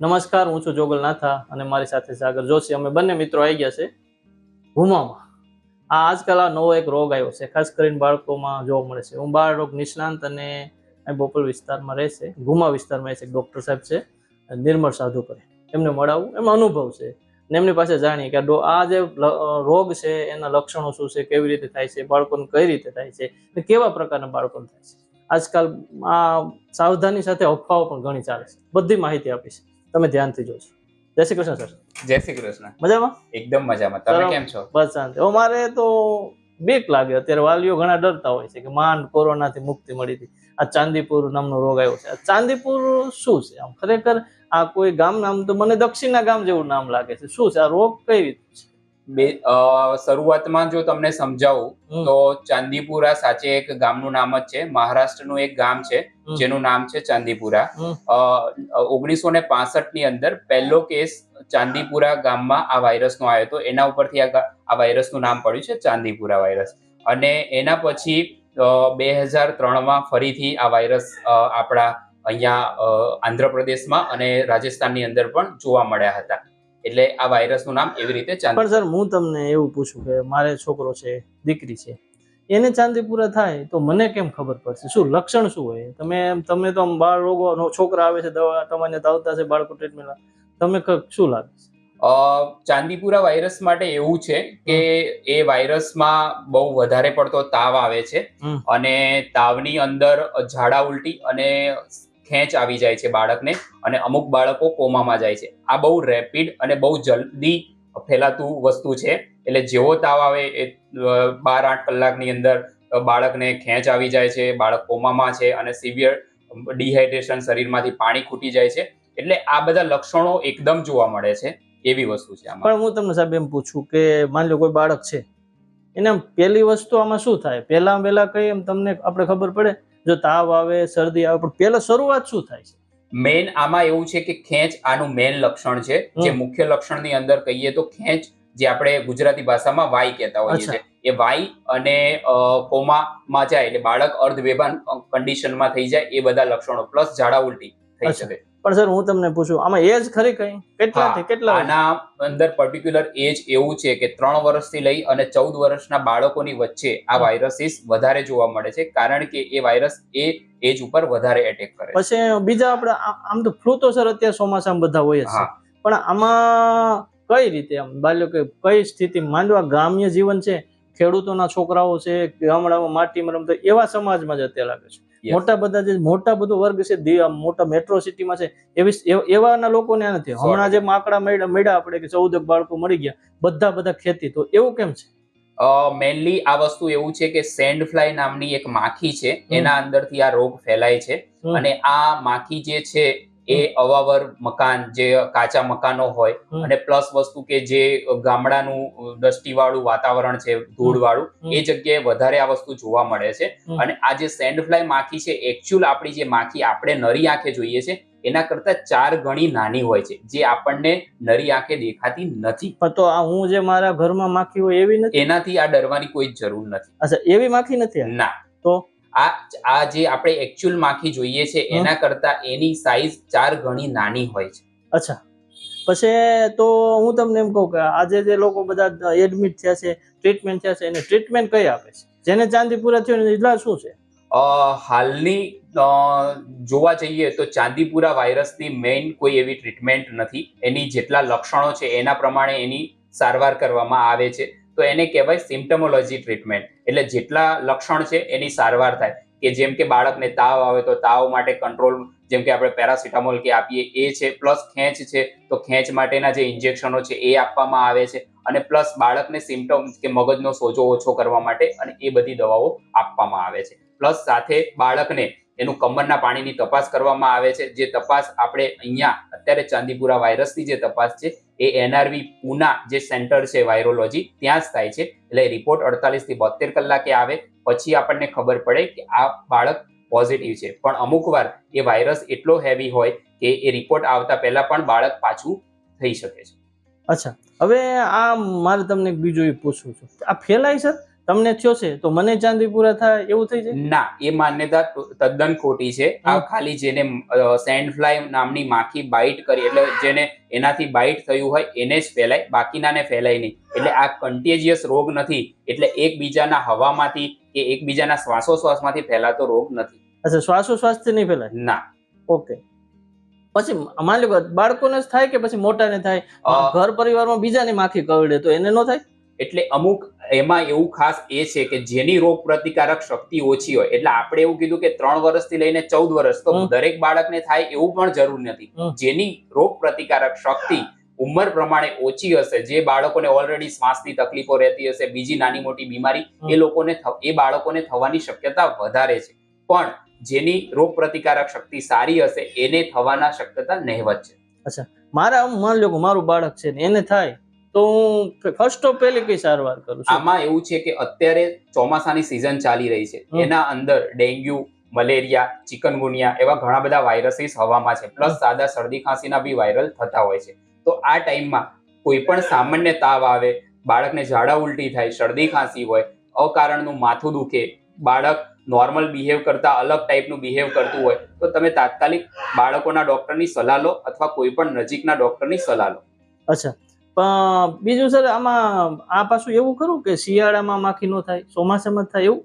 નમસ્કાર, હું છું જોગલ અને મારી સાથે સાગર જોશી. અમે બંને મિત્રો આવી ગયા છે ગુમામાં. આ આજકાલ આ નવો એક રોગ આવ્યો છે, ખાસ કરીને બાળકોમાં જોવા મળે છે. હું બાળ રોગ નિષ્ણાંત અને બોપલ વિસ્તારમાં રહે છે, ગુમા વિસ્તારમાં છે ડૉક્ટર સાહેબ છે, નિર્મળ સાધુ કરે. એમને મળાવું, એમાં અનુભવ છે. ને એમની પાસે જાણીએ કે આ જે રોગ છે, એના લક્ષણો શું છે, કેવી રીતે થાય છે, બાળકોને કઈ રીતે થાય છે અને કેવા પ્રકારના બાળકોને થાય છે. આજકાલ આ સાવધાની સાથે અફવાઓ પણ ઘણી ચાલે છે. બધી માહિતી આપી છે તમે ધ્યાનથી જોજો. જય શ્રી કૃષ્ણ સર. જય શ્રી કૃષ્ણ. મજામાં? એકદમ મજામાં. તમે કેમ છો? બસ શાંતિ. હવે મારે તો બીક લાગે. અત્યારે વાલીઓ ઘણા ડરતા હોય છે કે માંડ કોરોનાથી મુક્તિ મળી હતી. આ ચાંદીપુર નામનો રોગ આવ્યો છે. આ ચાંદીપુર શું છે? આમ ખરેખર આ કોઈ ગામ નામ તો મને દક્ષિણના ગામ જેવું નામ લાગે છે. શું છે? આ રોગ કઈ રીતે છે? બે શરૂઆતમાં જો તમને સમજાવું તો ચાંદીપુરા સાચે એક ગામનું નામ જ છે. મહારાષ્ટ્રનું એક ગામ છે જેનું નામ છે ચાંદીપુરા. ઓગણીસો ને પાસઠની અંદર પહેલો કેસ ચાંદીપુરા ગામમાં આ વાયરસનો આવ્યો હતો. એના ઉપરથી આ વાયરસનું નામ પડ્યું છે ચાંદીપુરા વાયરસ. અને એના પછી બે હજાર ત્રણમાં ફરીથી આ વાયરસ આપણા અહીંયા આંધ્રપ્રદેશમાં અને રાજસ્થાનની અંદર પણ જોવા મળ્યા હતા. એટલે આ વાયરસનું નામ એવી રીતે ચાંદી. પણ સર હું તમને એવું પૂછું કે મારે છોકરો છે દીકરી છે એને ચાંદીપુરા થાય તો મને કેમ ખબર પડશે? શું લક્ષણ શું હોય? તમે તમે તો આમ બાળ રોગો નો છોકરા આવે છે દવા તમારે આવતા છે બાળકો ટ્રીટમેન્ટ તમે શું લાગે છે? ચાંદીપુરા વાયરસ માટે એવું છે કે એ વાયરસમાં બહુ વધારે પડતો તાવ આવે છે અને તાવની અંદર ઝાડા ઉલટી અને ખેંચ આવી જાય છે બાળકને અને અમુક બાળકો કોમામાં જાય છે. આ બહુ રેપિડ અને બહુ જલ્દી ફેલાતું વસ્તુ છે. એટલે જેવો તાવ આવે એ બાર આઠ કલાકની અંદર બાળકને ખેંચ આવી જાય છે, બાળક કોમામાં છે અને સિવિયર ડિહાઇડ્રેશન શરીરમાંથી પાણી ખૂટી જાય છે. એટલે આ બધા લક્ષણો એકદમ જોવા મળે છે એવી વસ્તુ છે પણ હું તમને સાહેબ એમ પૂછું કે માની લો કોઈ બાળક છે, એને પહેલી વસ્તુ આમાં શું થાય? પહેલા પહેલા કઈ એમ તમને આપણે ખબર પડે? જો તાવ આવે શરદી આવે પણ પહેલા શરૂઆત શું થાય છે? મેન આમાં એવું છે કે ખેંચ આનું મેન લક્ષણ છે. જે મુખ્ય મુખ્ય લક્ષણની અંદર કહીએ તો ખેંચ જે આપણે ગુજરાતી ભાષામાં વાય કહેતા હોઈએ. છીએ. એ વાય અને કોમામાં જાય એટલે બાળક અર્ધવેભાન કન્ડિશનમાં થઈ જાય. એ બધા લક્ષણો પ્લસ ઝાડા ઉલટી થઈ શકે. પણ સર હું તમને પૂછું આમાં એજ ખરી કઈ? કેટલાથી હા, કેટલા આના અંદર પર્ટિક્યુલર એજ એવું છે કે ત્રણ વર્ષથી લઈ અને ચૌદ વર્ષના બાળકોની વચ્ચે આ. વાયરસીસ વધારે જોવા મળે છે કારણ કે એ વાયરસ એ એજ ઉપર વધારે એટેક કરે પછી બીજા આપણે આમ તો ફ્લૂ તો સર અત્યારે ચોમાસામાં બધા હોય જ છે. પણ આમાં કઈ રીતે આમ? બાલ્યો કે કઈ સ્થિતિ? માંડવા ગ્રામ્ય જીવન છે ખેડૂતોના છોકરાઓ છે ગામડામાં માટીમાં રમતા એવા સમાજમાં જ અત્યારે લાગે છે. મોટા બધા જે મોટા બધો વર્ગ છે મોટા મેટ્રો સિટીમાં છે એવી એવાના લોકોને આ નથી. હમણાં જે આંકડા મળ્યા મળ્યા આપણે કે ચૌદ બાળકો મળી ગયા બધા બધા ખેતી. તો એવું કેમ છે? મેનલી આ વસ્તુ એવું છે કે સેન્ડ ફ્લાય નામની એક માખી છે. એના અંદરથી આ રોગ ફેલાય છે. અને આ માખી જે છે એ અવાવર મકાન જે કાચા મકાનો હોય અને પ્લસ વસ્તુ કે જે ગામડાનું વાળું વાતાવરણ છે ધૂળવાળું. એ જગ્યાએ વધારે આ વસ્તુ જોવા મળે છે. અને આ જે સેન્ડફ્લાય માખી છે એકચ્યુઅલ આપણી જે માખી આપણે નરી આંખે જોઈએ છે એના કરતા ચાર ગણી નાની હોય છે જે આપણને નરી આંખે દેખાતી નથી. પણ તો આ હું જે મારા ઘરમાં માખી હોય એવી નથી? એનાથી આ ડરવાની કોઈ જરૂર નથી. અચ્છા એવી માખી નથી ના. તો? આ આ જે આપણે એકચ્યુઅલ માખી જોઈએ છે એના કરતા એની સાઈઝ ચાર ગણી નાની હોય છે. અચ્છા. પછી તો હું તમને એમ કહું કે આજે જે લોકો બધા એડમિટ થયા છે ટ્રીટમેન્ટ થયા છે એને ટ્રીટમેન્ટ કઈ આપે છે? જેને ચાંદીપુરા થયો એનો ઈલાજ શું છે? અ, હાલની જોવા જઈએ તો ચાંદીપુરા વાયરસની મેઇન કોઈ એવી ટ્રીટમેન્ટ નથી. એની જેટલા લક્ષણો છે એના પ્રમાણે એની સારવાર કરવામાં આવે છે. તો એને કહેવાય સિમ્ટમોલોજી ટ્રીટમેન્ટ એટલે જેટલા લક્ષણ છે એની સારવાર થાય. કે જેમ કે બાળકને તાવ આવે તો તાવ માટે કંટ્રોલ જેમ કે આપણે પેરાસિટામોલ કે આપીએ એ છે પ્લસ ખેંચ છે, તો ખેંચ માટેના જે ઇન્જેક્શનો છે એ આપવામાં આવે છે. અને પ્લસ બાળકને સિમ્ટમ કે મગજનો સોજો ઓછો કરવા માટે અને એ બધી દવાઓ આપવામાં આવે છે. પ્લસ સાથે બાળકને એનું કમરના પાણીની તપાસ કરવામાં આવે છે. જે તપાસ આપણે અહીંયા અત્યારે ચાંદીપુરા વાયરસની જે તપાસ છે, એ એનઆરવી પુના જે સેન્ટર છે વાયરોલોજી, ત્યાં જ થાય છે. એટલે રિપોર્ટ અડતાલીસથી બોતેર કલાકે આવે. પછી આપણને ખબર પડે કે આ બાળક પોઝિટિવ છે. પણ અમુક વાર એ વાયરસ એટલો હેવી હોય કે એ રિપોર્ટ આવતા પહેલા પણ બાળક પાછું થઈ શકે છે. અચ્છા. હવે આ મારે તમને બીજું પૂછવું છું. આ ફેલાય સર તમને થયો છે? તો મને ચાંદીપુરા થાય એવું થઈ જાય? ના એ માન્યતા તદ્દન ખોટી છે. આ ખાલી જેને સેન્ડ ફ્લાય નામની માખી બાઇટ કરી એટલે જેને એનાથી બાઇટ થયું હોય એને જ ફેલાય બાકીનાને ફેલાય નહીં. એટલે આ કન્ટેજિયસ રોગ નથી. એટલે એકબીજાના હવામાંથી કે એકબીજાના શ્વાસોશ્વાસમાંથી ફેલાતો રોગ નથી. અચ્છા શ્વાસોશ્વાસથી નહીં ફેલાય? ના. ઓકે. પછી માની લો બાળકોને જ થાય કે પછી મોટાને થાય? ઘર પરિવારમાં બીજાની માખી કરડે તો એને ન થાય? એટલે અમુક એમાં એવું ખાસ એ છે કે જેની રોગ પ્રતિકારક શક્તિ ઓછી હોય એટલે આપણે એવું કીધું કે ત્રણ વર્ષથી લઈને ચૌદ વર્ષ તો દરેક બાળકને થાય એવું પણ જરૂર નથી. જેની રોગ પ્રતિકારક શક્તિ ઉંમર પ્રમાણે ઓછી હશે જે બાળકોને ઓલરેડી શ્વાસની તકલીફો રહેતી હશે બીજી નાની મોટી બીમારી એ લોકોને એ બાળકોને થવાની શક્યતા વધારે છે. પણ જેની રોગ પ્રતિકારક શક્તિ સારી હશે એને થવાના શક્યતા નહેવત છે. અચ્છા. મારા માન લો મારું બાળક છે ને એને થાય તો હું ફર્સ્ટ ઓફ પહેલી કઈ સારવાર કરું છું? આમાં એવું છે કે અત્યારે ચોમાસાની સિઝન ચાલી રહી છે. એના અંદર ડેન્ગ્યુ મલેરિયા ચિકનગુનિયા એવા ઘણા બધા વાયરસીસ હવામાં છે. પ્લસ સાદા શરદી ખાંસીના બી વાયરલ થતા હોય છે. તો આ ટાઈમમાં કોઈ પણ સામાન્ય તાવ આવે બાળકને ઝાડા ઉલટી થાય શરદી ખાંસી હોય અકારણનું માથું દુખે બાળક નોર્મલ બિહેવ કરતા અલગ ટાઈપનું બિહેવ કરતું હોય તો તમે તાત્કાલિક બાળકોના ડોક્ટરની સલાહ લો અથવા કોઈ પણ નજીકના ડોક્ટરની સલાહ લો. અચ્છા. પણ બીજું સર આમાં આ પાછું એવું ખરું કે શિયાળામાં માખી ન થાય ચોમાસામાં થાય એવું?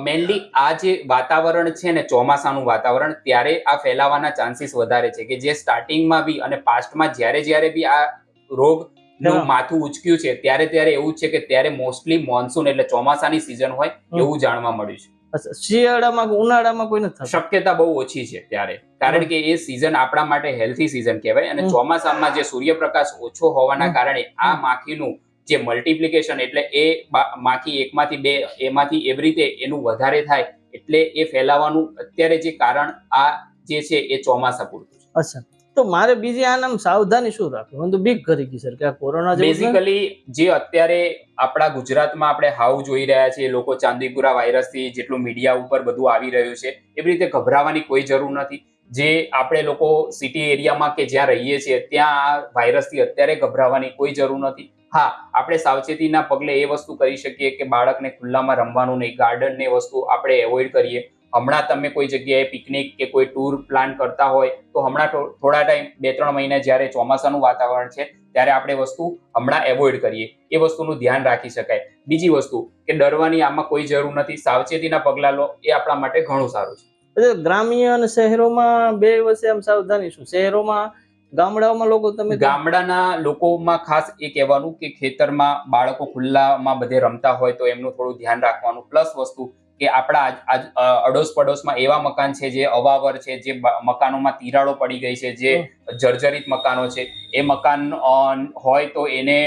મેનલી આ જે વાતાવરણ છે ને ચોમાસાનું વાતાવરણ ત્યારે આ ફેલાવાના ચાન્સીસ વધારે છે કે જે સ્ટાર્ટિંગમાં બી અને પાસ્ટમાં જ્યારે જ્યારે બી આ રોગનું માથું ઉચક્યું છે ત્યારે ત્યારે એવું છે કે ત્યારે મોસ્ટલી મોન્સૂન એટલે ચોમાસાની સિઝન હોય એવું જાણવા મળ્યું છે. શિયાળામાં ઉનાળામાં કોઈ નથી શક્યતા બહુ ઓછી છે ત્યારે. કારણ કે એ સિઝન આપણા માટે હેલ્થી સિઝન કહેવાય અને ચોમાસામાં જે સૂર્યપ્રકાશ ઓછો હોવાના કારણે આ માખીનું જે મલ્ટિપ્લિકેશન એટલે એ માખી એકમાંથી બે એમાંથી એવી રીતે એનું વધારે થાય એટલે એ ફેલાવાનું અત્યારે જે કારણ આ જે છે એ ચોમાસા પૂરતું છે. અચ્છા. તો મારે બીજી આનામ સાવધાની શું રાખવી? હું તો બીક કરી ગઈ સર, કે આ કોરોના બેઝિકલી જે અત્યારે આપણા ગુજરાતમાં આપણે હાવ જોઈ રહ્યા છીએ, લોકો ચાંદીપુરા વાયરસથી જેટલું મીડિયા ઉપર બધું આવી રહ્યું છે, એવી રીતે ગભરાવાની કોઈ જરૂર નથી. જે આપણે લોકો સિટી એરિયામાં કે જ્યાં રહીએ છીએ, ત્યાં આ વાયરસથી અત્યારે ગભરાવાની કોઈ જરૂર નથી. હા, આપણે સાવચેતીના પગલે એ વસ્તુ કરી શકીએ કે બાળકને ખુલ્લામાં રમવાનું નહીં ગાર્ડન ને વસ્તુ આપણે એવોઇડ કરીએ. હમણાં તમે કોઈ જગ્યાએ પિકનિક કે કોઈ ટૂર પ્લાન કરતા હોય તો હમણાં થોડા ટાઈમ બે ત્રણ મહિના જ્યારે ચોમાસાનું વાતાવરણ છે ત્યારે આપણે વસ્તુ હમણાં એવોઇડ કરીએ. એ વસ્તુનું ધ્યાન રાખી શકાય. બીજી વસ્તુ કે ડરવાની આમાં કોઈ જરૂર નથી. સાવચેતીના પગલાં લો એ આપણા માટે ઘણું સારું છે. ગ્રામ્ય અને શહેરોમાં બે વચ્ચે આમ સાવધાની શું? શહેરોમાં ગામડાઓમાં લોકો તમે ગામડાના લોકોમાં ખાસ એ કહેવાનું કે ખેતરમાં બાળકો ખુલ્લામાં બધે રમતા હોય તો એમનું થોડું ધ્યાન રાખવાનું. પ્લસ વસ્તુ કે આપણા અડોસ પડોશમાં એવા મકાન છે જે અવાવર છે જે મકાનોમાં તિરાડો પડી ગઈ છે જે જર્જરિત મકાનો છે. એ મકાન હોય તો એને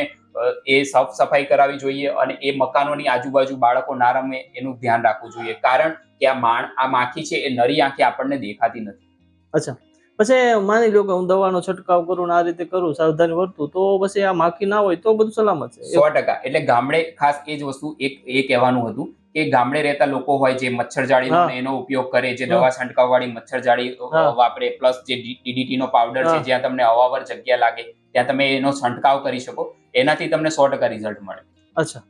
એ સાફ સફાઈ કરાવવી જોઈએ અને એ મકાનોની આજુબાજુ બાળકો ના રમે એનું ધ્યાન રાખવું જોઈએ. કારણ કે આ માણ આ માખી છે એ નરી આંખે આપણને દેખાતી નથી. અચ્છા. પછી માની લો કે હું દવાનો છંટકાવ કરું આ રીતે કરું સાવધાની વર્તું તો પછી આ માખી ના હોય તો બધું સલામત છે. સો ટકા. એટલે ગામડે ખાસ એ જ વસ્તુ એક એ કહેવાનું હતું કે ગામડે રહેતા લોકો હોય જે મચ્છર જાળીનો એનો ઉપયોગ કરે જે દવા છંટકાવ વાળી મચ્છર જાળી વાપરે પ્લસ જે ડીડીટી નો પાવડર છે જ્યાં તમને અવાવર જગ્યા લાગે ત્યાં તમે એનો છંટકાવ કરી શકો. એનાથી તમને સો ટકા રિઝલ્ટ મળે. અચ્છા.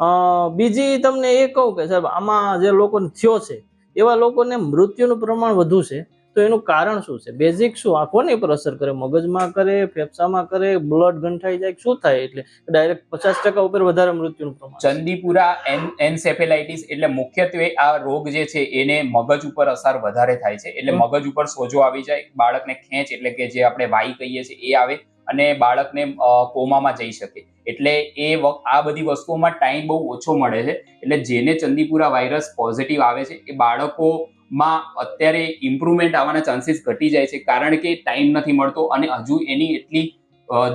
અ, બીજી તમને એ કહું કે સાહેબ આમાં જે લોકોને થયો છે એવા લોકોને મૃત્યુનું પ્રમાણ વધુ છે. તો એનું કારણ શું છે? બેઝિક શું? આ કોની પર અસર કરે મગજમાં કરે ફેફસામાં કરે બ્લડ ગંઠાઈ જાય શું થાય? એટલે ડાયરેક્ટ પચાસ ટકા ઉપર વધારે મૃત્યુનું પ્રમાણ. ચંદીપુરા એન એન્સેફેલાઇટિસ એટલે મુખ્યત્વે આ રોગ જે છે એને મગજ ઉપર અસર વધારે થાય છે. એટલે મગજ ઉપર સોજો આવી જાય બાળકને ખેંચ એટલે કે જે આપણે વાઈ કહીએ છીએ એ આવે અને બાળકને કોમામાં જઈ શકે. એટલે એ આ બધી વસ્તુઓમાં ટાઈમ બહુ ઓછો મળે છે. એટલે જેને ચંદીપુરા વાયરસ પોઝિટિવ આવે છે એ બાળકોમાં અત્યારે ઇમ્પ્રુવમેન્ટ આવવાના ચાન્સીસ ઘટી જાય છે કારણ કે ટાઈમ નથી મળતો અને હજુ એની એટલી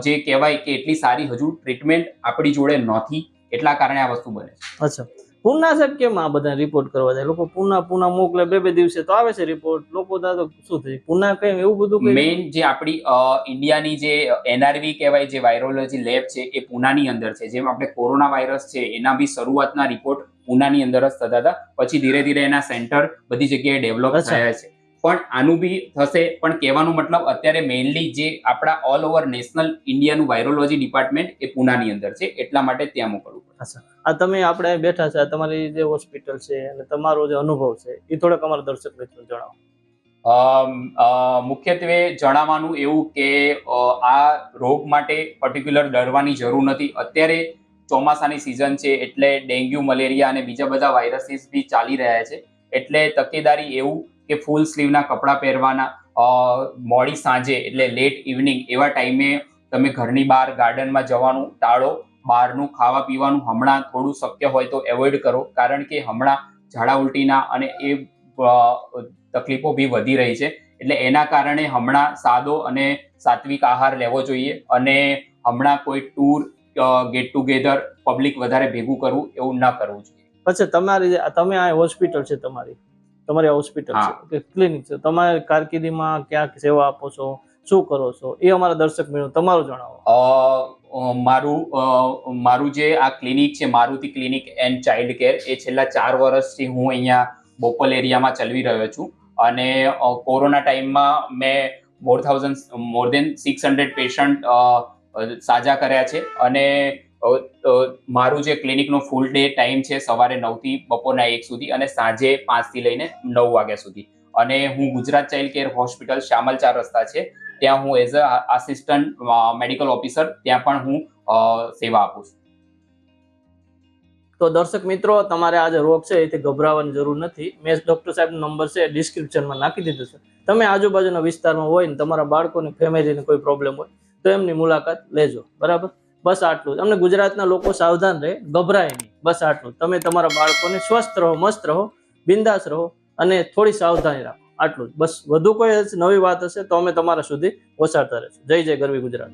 જે કહેવાય કે એટલી સારી હજુ ટ્રીટમેન્ટ આપણી જોડે નથી. એટલા કારણે આ વસ્તુ બને અચ્છા. પૂના સાહેબ કેમ આ બધા રિપોર્ટ કરવા જાય? લોકો પૂના પૂના મોકલે બે બે દિવસે તો આવે છે રિપોર્ટ લોકો તો શું થાય? પૂના કઈ એવું બધું મેઇન જે આપણી ઇન્ડિયાની જે એનઆરવી કહેવાય જે વાયરોલોજી લેબ છે એ પુનાની અંદર છે. જેમ આપણે કોરોના વાયરસ છે એના બી શરૂઆતના રિપોર્ટ પુનાની અંદર જ થતા હતા. પછી ધીરે ધીરે એના સેન્ટર બધી જગ્યાએ ડેવલપ અચ્છા. થયા છે. પણ આનું બી થશે પણ કહેવાનો મતલબ અત્યારે મેઇનલી જે આપણા ઓલ ઓવર નેશનલ ઇન્ડિયાનું વાયરોલોજી ડિપાર્ટમેન્ટ એ પુનાની અંદર છે. એટલા માટે ત્યાં મોકલવું પડે. આ તમે આપણે બેઠા છે તમારી જે હોસ્પિટલ છે અને તમારો જે અનુભવ છે એ થોડોક અમારા દર્શક મિત્રો જણાવો. મુખ્યત્વે જણાવવાનું એવું કે આ રોગ માટે પર્ટિક્યુલર ડરવાની જરૂર નથી. અત્યારે ચોમાસાની સિઝન છે, એટલે ડેન્ગ્યુ, મલેરિયા અને બીજા બધા વાયરસીસ બી ચાલી રહ્યા છે. એટલે તકેદારી એવું કે ફૂલ સ્લીવના કપડાં પહેરવાના મોડી સાંજે, એટલે લેટ ઇવનિંગ એવા ટાઈમે તમે ઘરની બહાર ગાર્ડનમાં જવાનું, ટાળો, બહારનું ખાવા પીવાનું હમણાં થોડું શક્ય હોય તો એવોઇડ કરો. કારણ કે હમણાં ઝાડા ઉલટીના અને એ તકલીફો બી વધી રહી છે. એટલે એના કારણે હમણાં સાદો અને સાત્વિક આહાર લેવો જોઈએ અને હમણાં કોઈ ટૂર ગેટ ટુગેધર પબ્લિક વધારે ભેગું કરવું એવું ન કરવું જોઈએ. પછી તમારી તમે આ હોસ્પિટલ છે તમારી? તમારી હોસ્પિટલ છે. ક્લિનિક છે. તમારી કારકિર્દીમાં ક્યાં સેવા આપો છો? શું કરો છો? એ અમારા દર્શક મિત્રો તમારું જણાવો. મારું મારું જે આ ક્લિનિક છે Maruti clinic and child care એ છેલ્લા ચાર વર્ષથી હું અહીંયા બોપલ એરિયામાં ચલવી રહ્યો છું. અને કોરોના ટાઈમમાં મેં more thousand more than six hundred patient સાજા કર્યા છે. અને મારું જે ક્લિનિકનો ફૂલ ડે ટાઈમ છે સવારે નવથી બપોરના એક સુધી અને સાંજે પાંચથી લઈને નવ વાગ્યા સુધી. અને હું Gujarat child care hospital Shyamal ચાર રસ્તા છે. ત્યાં હું as a assistant medical officer ત્યાં પણ હું સેવા આપું છું. તો દર્શક મિત્રો, તમારે આ જે રોગ છે એથી ગભરાવાની જરૂર નથી. મેં ડૉક્ટર સાહેબનો નંબર છે ડિસ્ક્રિપ્શનમાં નાખી દીધો છે. તમે આજુબાજુના વિસ્તારમાં હોય ને તમારા બાળકોની ફેમિલીને કોઈ પ્રોબ્લેમ હોય તો એમની મુલાકાત લેજો. બરાબર? બસ આટલું જ. અમને ગુજરાતના લોકો સાવધાન રહે, ગભરાય નહીં. બસ આટલું તમે તમારા બાળકોને સ્વસ્થ રહો, મસ્ત રહો, બિંદાસ રહો અને થોડી સાવધાની રાખો. આટલું જ. બસ. વધુ કોઈ નવી વાત હશે તો અમે તમારા સુધી પહોંચાડતા રહેશું. જય જય ગરવી ગુજરાત.